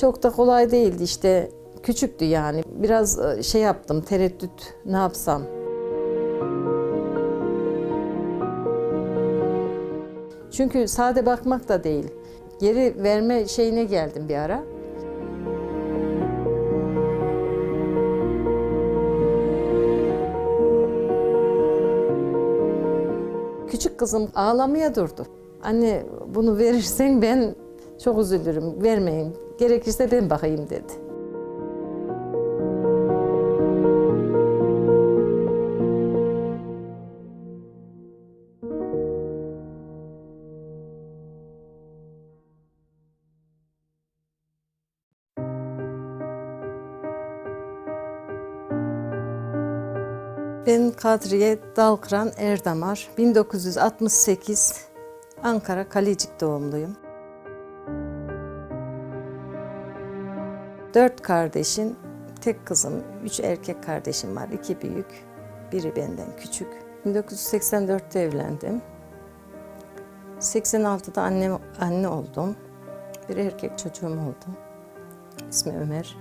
Çok da kolay değildi işte. Küçüktü yani. Biraz e, şey yaptım, tereddüt ne yapsam. Çünkü sade bakmak da değil. Geri verme şeyine geldim bir ara. Küçük kızım ağlamaya durdu. Anne bunu verirsen ben çok üzülürüm. Vermeyin. Gerekirse ben bakayım dedi. Ben Kadriye Dalkıran Erdamar, 1968 Ankara Kalecik doğumluyum. Dört kardeşin tek kızım, üç erkek kardeşim var. iki büyük, biri benden küçük. 1984'te evlendim. 86'da anne, anne oldum. Bir erkek çocuğum oldu. İsmi Ömer.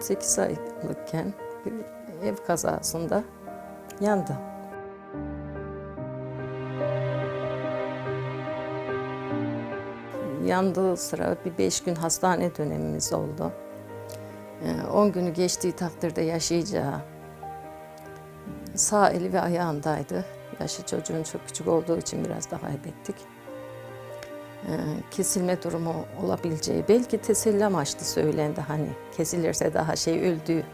8 aylıkken bir ev kazasında yandı. Yandığı sıra bir beş gün hastane dönemimiz oldu. 10 günü geçtiği takdirde yaşayacağı sağ eli ve ayağındaydı. Yaşı çocuğun çok küçük olduğu için biraz daha kaybettik. Ee, kesilme durumu olabileceği belki teselli amaçlı söylendi hani kesilirse daha şey öldü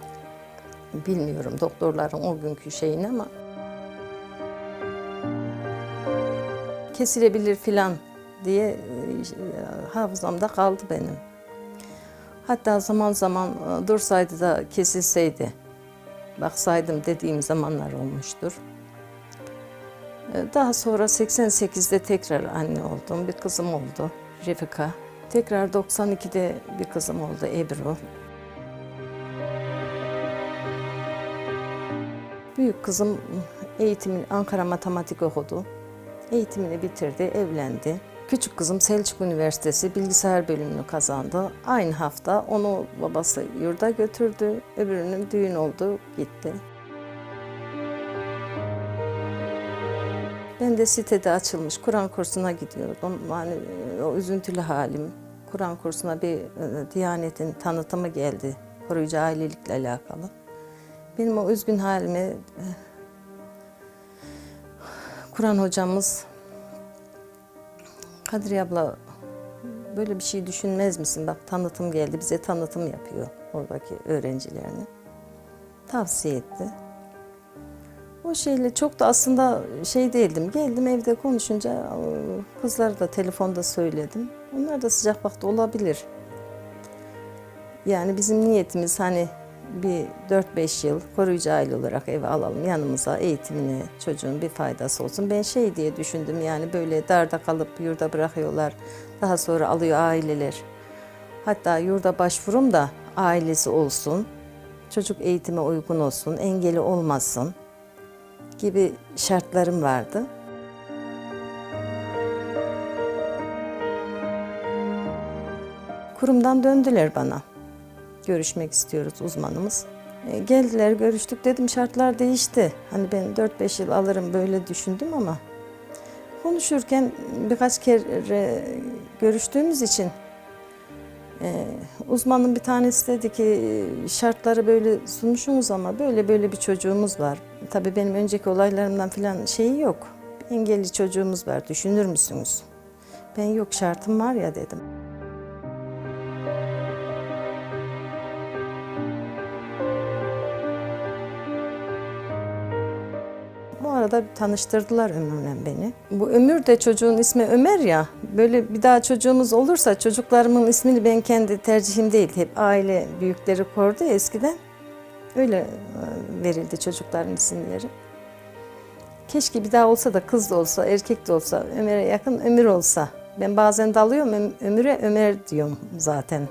bilmiyorum doktorların o günkü şeyini ama kesilebilir filan diye e, hafızamda kaldı benim. Hatta zaman zaman e, dursaydı da kesilseydi baksaydım dediğim zamanlar olmuştur. Daha sonra 88'de tekrar anne oldum. Bir kızım oldu Refika. Tekrar 92'de bir kızım oldu Ebru. Büyük kızım eğitimini Ankara Matematik okudu. Eğitimini bitirdi, evlendi. Küçük kızım Selçuk Üniversitesi bilgisayar bölümünü kazandı. Aynı hafta onu babası yurda götürdü. Öbürünün düğün oldu, gitti. Ben de sitede açılmış Kur'an kursuna gidiyordum. Yani e, o üzüntülü halim. Kur'an kursuna bir e, Diyanet'in tanıtımı geldi. Koruyucu ailelikle alakalı. Benim o üzgün halimi e, Kur'an hocamız Kadriye abla böyle bir şey düşünmez misin? Bak tanıtım geldi. Bize tanıtım yapıyor oradaki öğrencilerini. Tavsiye etti. O şeyle çok da aslında şey değildim. Geldim evde konuşunca kızlara da telefonda söyledim. Onlar da sıcak baktı olabilir. Yani bizim niyetimiz hani bir 4-5 yıl koruyucu aile olarak eve alalım yanımıza eğitimine çocuğun bir faydası olsun. Ben şey diye düşündüm yani böyle darda kalıp yurda bırakıyorlar. Daha sonra alıyor aileler. Hatta yurda başvurum da ailesi olsun. Çocuk eğitime uygun olsun, engeli olmasın gibi şartlarım vardı. Kurumdan döndüler bana. Görüşmek istiyoruz uzmanımız. E, geldiler görüştük dedim şartlar değişti. Hani ben 4-5 yıl alırım böyle düşündüm ama konuşurken birkaç kere görüştüğümüz için ee, uzmanın bir tanesi dedi ki şartları böyle sunmuşsunuz ama böyle böyle bir çocuğumuz var. Tabii benim önceki olaylarımdan falan şeyi yok. Engelli çocuğumuz var düşünür müsünüz? Ben yok şartım var ya dedim. Arada tanıştırdılar Ömür'le beni. Bu Ömür de çocuğun ismi Ömer ya. Böyle bir daha çocuğumuz olursa çocuklarımın ismini ben kendi tercihim değil. Hep aile büyükleri kordu ya eskiden. Öyle e, verildi çocukların isimleri. Keşke bir daha olsa da kız da olsa, erkek de olsa, Ömer'e yakın Ömür olsa. Ben bazen dalıyorum Öm- Ömür'e Ömer diyorum zaten.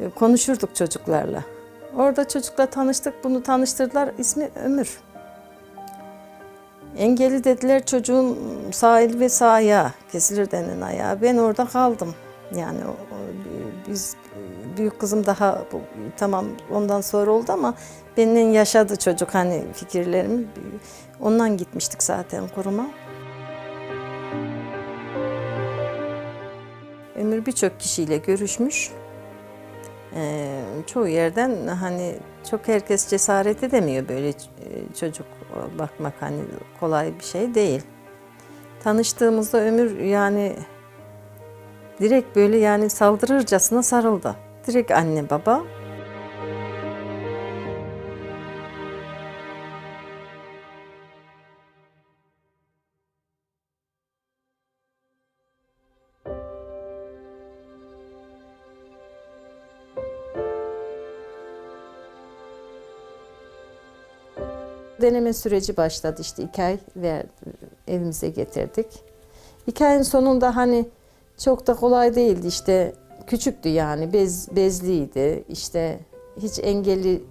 E, Konuşurduk çocuklarla. Orada çocukla tanıştık, bunu tanıştırdılar. İsmi Ömür. Engelli dediler çocuğun sağ eli ve sağ kesilir denen ayağı. Ben orada kaldım. Yani biz büyük kızım daha tamam ondan sonra oldu ama benimle yaşadı çocuk hani fikirlerimi. Ondan gitmiştik zaten kuruma. Ömür birçok kişiyle görüşmüş. Ee, çoğu yerden hani çok herkes cesaret edemiyor böyle e, çocuk bakmak hani kolay bir şey değil. Tanıştığımızda Ömür yani direkt böyle yani saldırırcasına sarıldı. Direkt anne baba. Deneme süreci başladı işte iki ay ve evimize getirdik. İki ayın sonunda hani çok da kolay değildi işte küçüktü yani bez, bezliydi işte hiç engelli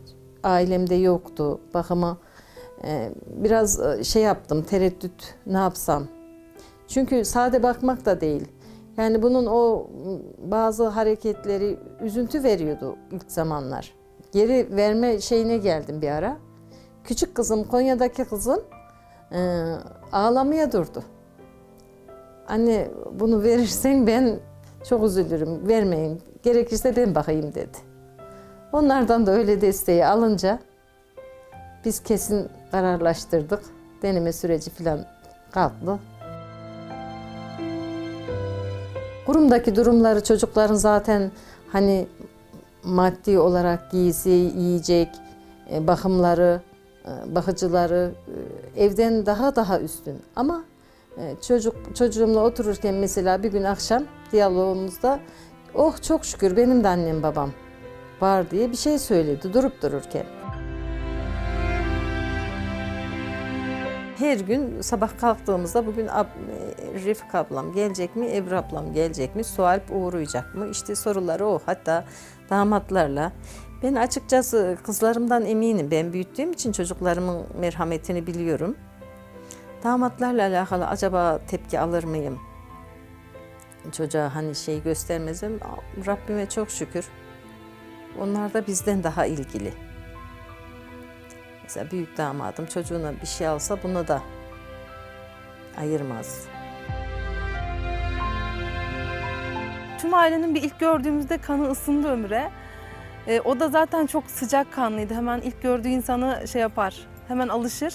ailemde yoktu bakıma e, biraz e, şey yaptım tereddüt ne yapsam. Çünkü sade bakmak da değil. Yani bunun o bazı hareketleri üzüntü veriyordu ilk zamanlar. Geri verme şeyine geldim bir ara. Küçük kızım, Konya'daki kızım e, ağlamaya durdu. Anne bunu verirsen ben çok üzülürüm, vermeyin. Gerekirse ben bakayım dedi. Onlardan da öyle desteği alınca biz kesin kararlaştırdık. Deneme süreci falan kalktı. Kurumdaki durumları çocukların zaten hani maddi olarak giysi, yiyecek, e, bakımları, bakıcıları e, evden daha daha üstün. Ama e, çocuk çocuğumla otururken mesela bir gün akşam diyalogumuzda oh çok şükür benim de annem babam var diye bir şey söyledi durup dururken. Her gün sabah kalktığımızda bugün ab, e, Refik ablam gelecek mi, Ebru ablam gelecek mi, Sualp uğrayacak mı? İşte soruları o. Hatta damatlarla. Ben açıkçası kızlarımdan eminim. Ben büyüttüğüm için çocuklarımın merhametini biliyorum. Damatlarla alakalı acaba tepki alır mıyım? Çocuğa hani şey göstermezim. Rabbime çok şükür. Onlar da bizden daha ilgili. Mesela büyük damadım çocuğuna bir şey alsa buna da ayırmaz. Tüm ailenin bir ilk gördüğümüzde kanı ısındı Ömür'e. Ee, o da zaten çok sıcak kanlıydı. Hemen ilk gördüğü insanı şey yapar, hemen alışır.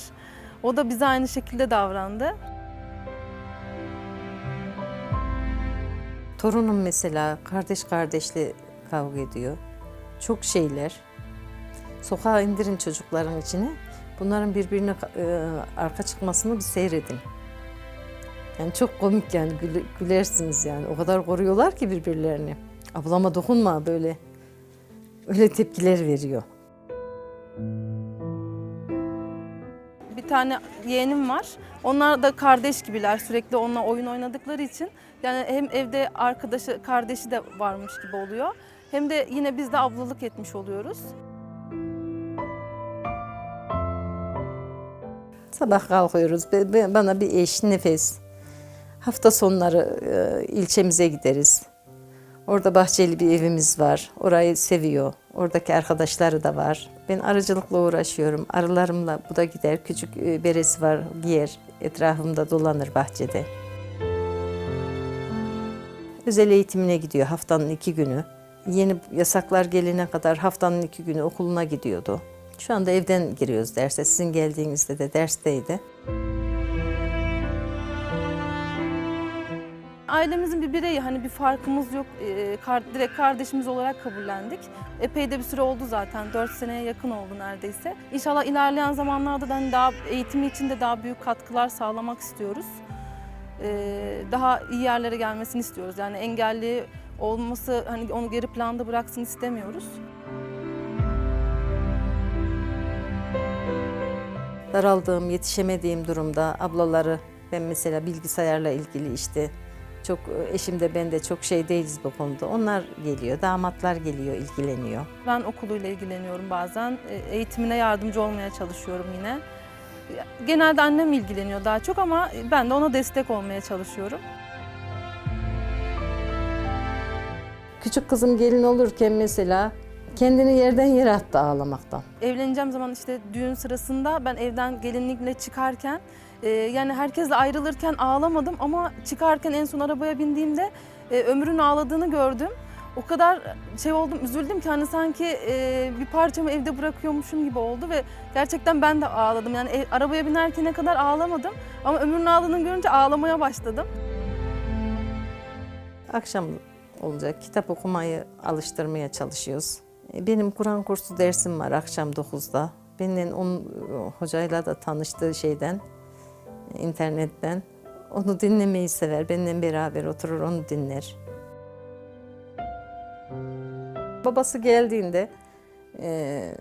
O da bize aynı şekilde davrandı. Torunum mesela kardeş kardeşle kavga ediyor. Çok şeyler. Sokağa indirin çocukların içine. Bunların birbirine e, arka çıkmasını bir seyredin. Yani çok komik yani güle- gülersiniz yani. O kadar koruyorlar ki birbirlerini. Ablama dokunma böyle. Öyle tepkiler veriyor. Bir tane yeğenim var. Onlar da kardeş gibiler. Sürekli onunla oyun oynadıkları için. Yani hem evde arkadaşı, kardeşi de varmış gibi oluyor. Hem de yine biz de ablalık etmiş oluyoruz. Sabah kalkıyoruz. Bana bir eş, nefes. Hafta sonları e, ilçemize gideriz. Orada bahçeli bir evimiz var. Orayı seviyor. Oradaki arkadaşları da var. Ben arıcılıkla uğraşıyorum. Arılarımla bu da gider. Küçük e, beresi var, giyer. Etrafımda dolanır bahçede. Özel eğitimine gidiyor haftanın iki günü. Yeni yasaklar gelene kadar haftanın iki günü okuluna gidiyordu. Şu anda evden giriyoruz derse. Sizin geldiğinizde de dersteydi. Ailemizin bir bireyi hani bir farkımız yok. Ee, kar- direkt kardeşimiz olarak kabullendik. Epey de bir süre oldu zaten. 4 seneye yakın oldu neredeyse. İnşallah ilerleyen zamanlarda da hani daha eğitimi için de daha büyük katkılar sağlamak istiyoruz. Ee, daha iyi yerlere gelmesini istiyoruz. Yani engelli olması hani onu geri planda bıraksın istemiyoruz. daraldığım, yetişemediğim durumda ablaları ben mesela bilgisayarla ilgili işte çok eşim de ben de çok şey değiliz bu konuda. Onlar geliyor, damatlar geliyor, ilgileniyor. Ben okuluyla ilgileniyorum bazen. E, Eğitimine yardımcı olmaya çalışıyorum yine. Genelde annem ilgileniyor daha çok ama ben de ona destek olmaya çalışıyorum. Küçük kızım gelin olurken mesela kendini yerden yere attı ağlamaktan. Evleneceğim zaman işte düğün sırasında ben evden gelinlikle çıkarken e, yani herkesle ayrılırken ağlamadım ama çıkarken en son arabaya bindiğimde e, Ömür'ün ağladığını gördüm. O kadar şey oldum, üzüldüm ki hani sanki e, bir parçamı evde bırakıyormuşum gibi oldu ve gerçekten ben de ağladım. Yani e, arabaya binerken kadar ağlamadım ama Ömür'ün ağladığını görünce ağlamaya başladım. Akşam olacak kitap okumayı alıştırmaya çalışıyoruz. E, Benim Kur'an kursu dersim var akşam 9'da. Benimle onun hocayla da tanıştığı şeyden, internetten. Onu dinlemeyi sever. Benimle beraber oturur onu dinler. Babası geldiğinde e,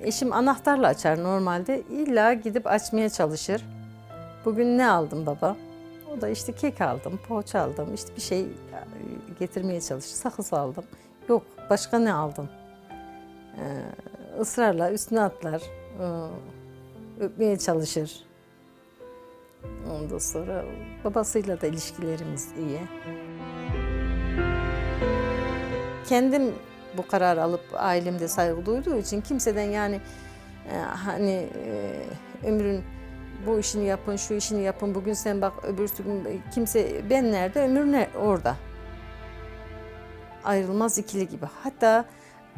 eşim anahtarla açar normalde. İlla gidip açmaya çalışır. Bugün ne aldın baba? O da işte kek aldım, poğaça aldım, işte bir şey getirmeye çalışır. Sakız aldım. Yok, başka ne aldım? Ee, ısrarla üstüne atlar, öpmeye çalışır. Ondan sonra babasıyla da ilişkilerimiz iyi. Kendim bu karar alıp ailemde saygı duyduğu için kimseden yani e, hani e, ömrün bu işini yapın, şu işini yapın, bugün sen bak öbürsü gün kimse ben nerede, ömür ne orada. Ayrılmaz ikili gibi. Hatta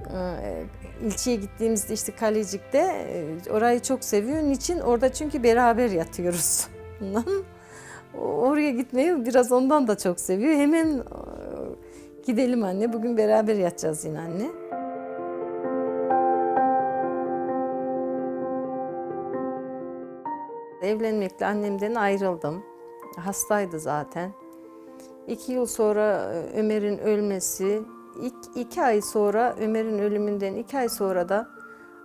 e, ilçeye gittiğimizde işte Kalecik'te orayı çok seviyor. Niçin? Orada çünkü beraber yatıyoruz. Oraya gitmeyi biraz ondan da çok seviyor. Hemen e, gidelim anne, bugün beraber yatacağız yine anne. Evlenmekle annemden ayrıldım. Hastaydı zaten. İki yıl sonra e, Ömer'in ölmesi, ilk iki ay sonra Ömer'in ölümünden iki ay sonra da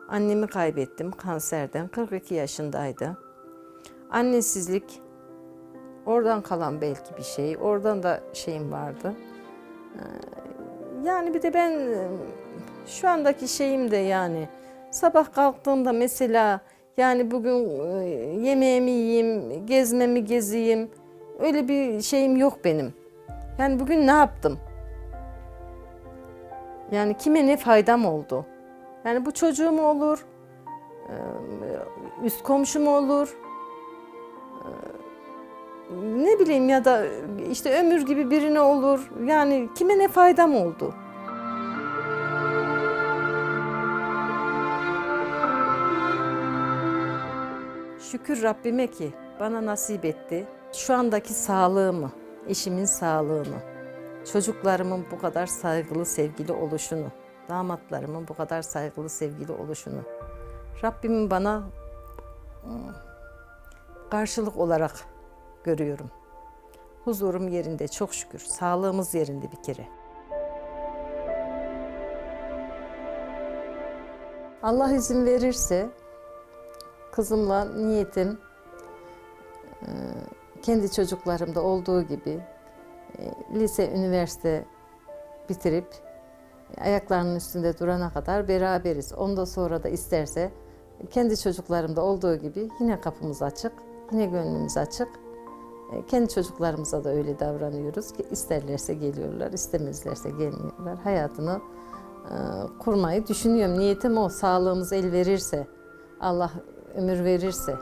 annemi kaybettim kanserden. 42 yaşındaydı. Annesizlik oradan kalan belki bir şey. Oradan da şeyim vardı. Ee, Yani bir de ben e, şu andaki şeyim de yani sabah kalktığımda mesela yani bugün e, yemeğimi yiyeyim, gezmemi gezeyim. Öyle bir şeyim yok benim. Yani bugün ne yaptım? Yani kime ne faydam oldu? Yani bu çocuğum olur, e, üst komşum olur, ne bileyim ya da işte ömür gibi birine olur. Yani kime ne faydam oldu? Şükür Rabbime ki bana nasip etti. Şu andaki sağlığımı, eşimin sağlığını, çocuklarımın bu kadar saygılı, sevgili oluşunu, damatlarımın bu kadar saygılı, sevgili oluşunu. Rabbimin bana ıı, karşılık olarak görüyorum. Huzurum yerinde çok şükür. Sağlığımız yerinde bir kere. Allah izin verirse kızımla niyetim e, kendi çocuklarımda olduğu gibi e, lise, üniversite bitirip ayaklarının üstünde durana kadar beraberiz. Ondan sonra da isterse kendi çocuklarımda olduğu gibi yine kapımız açık, yine gönlümüz açık. E, Kendi çocuklarımıza da öyle davranıyoruz ki isterlerse geliyorlar, istemezlerse gelmiyorlar. Hayatını e, kurmayı düşünüyorum. Niyetim o, sağlığımız el verirse, Allah ömür verirse.